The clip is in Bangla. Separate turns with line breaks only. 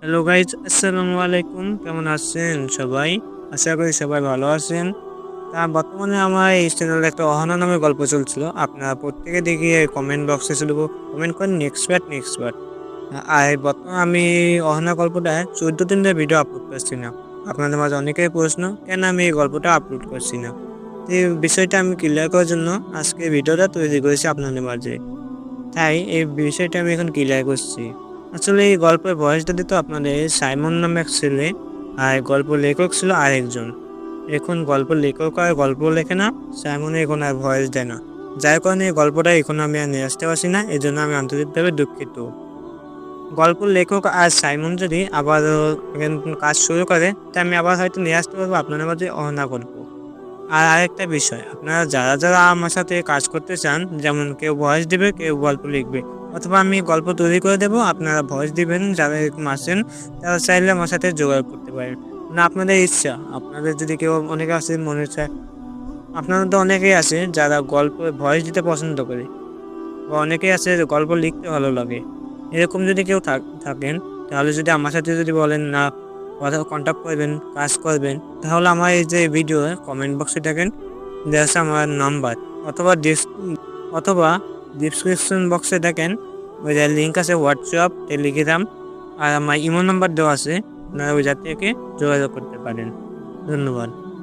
হ্যালো গাইজ আসসালামু আলাইকুম কেমন আছেন সবাই? আশা করি সবাই ভালো আছেন। তা বর্তমানে আমার এই চ্যানেলে একটা অহনা নামে গল্প চলছিল। আপনারা প্রত্যেকে দেখি কমেন্ট বক্সে শুধু কমেন্ট করেন নেক্সট পার্ট নেক্সট পার্ট আর বর্তমানে আমি অহনা গল্পটা চোদ্দ দিন ধরে ভিডিও আপলোড করছি না। আপনাদের মাঝে অনেকেই প্রশ্ন, কেন আমি এই গল্পটা আপলোড করছি না? এই বিষয়টা আমি ক্লিয়ার করার জন্য আজকে ভিডিওটা তৈরি করেছি আপনাদের মাঝে। তাই এই বিষয়টা আমি এখন ক্লিয়ার করছি। আসলে এই গল্পের বয়সটা দিত আপনাদের সাইমন নামে এক ছেলে আর গল্প লেখক ছিল আরেকজন। এখন গল্প লেখক আর গল্প লেখে না সাইমন এখন আর ভয়েস দেয় না। যার কারণে এই গল্পটা এখন আমি আর নিয়ে আসতে পারছি না এই জন্য আমি আন্তরিকভাবে দুঃখিত। গল্প লেখক আর সাইমন যদি আবার কাজ শুরু করে তা আমি আবার হয়তো নিয়ে আসতে পারব, আপনাদের মাঝে অহনা গল্প। আর আরেকটা বিষয়, আপনারা যারা যারা আমার সাথে কাজ করতে চান, যেমন কেউ ভয়েস দিবে, কেউ গল্প লিখবে অথবা আমি গল্প তৈরি করে দেবো, আপনারা ভয়েস দিবেন, যারা এরকম আসেন তারা চাইলে আমার সাথে যোগাযোগ করতে পারেন। না, আপনাদের ইচ্ছা। আপনাদের যদি কেউ অনেকে আছে, মনে চায় আপনারা তো অনেকেই আছে যারা গল্প ভয়েস দিতে পছন্দ করে। বা অনেকেই আছে গল্প লিখতে ভালো লাগে। এরকম যদি কেউ থাকেন, তাহলে যদি আমার সাথে যদি বলেন, না, কথা কন্ট্যাক্ট করবেন, কাজ করবেন, তাহলে আমার এই যে ভিডিও কমেন্ট বক্সে দেখেন দেওয়া আমার নাম্বার অথবা ডিস- অথবা ডিসক্রিপশন বক্সে দেখেন ওই লিঙ্ক আছে হোয়াটসঅ্যাপ টেলিগ্রাম আর আমার ইমো নাম্বার দেওয়া আছে। আপনারা ওই জাত থেকে যোগাযোগ করতে পারেন। ধন্যবাদ।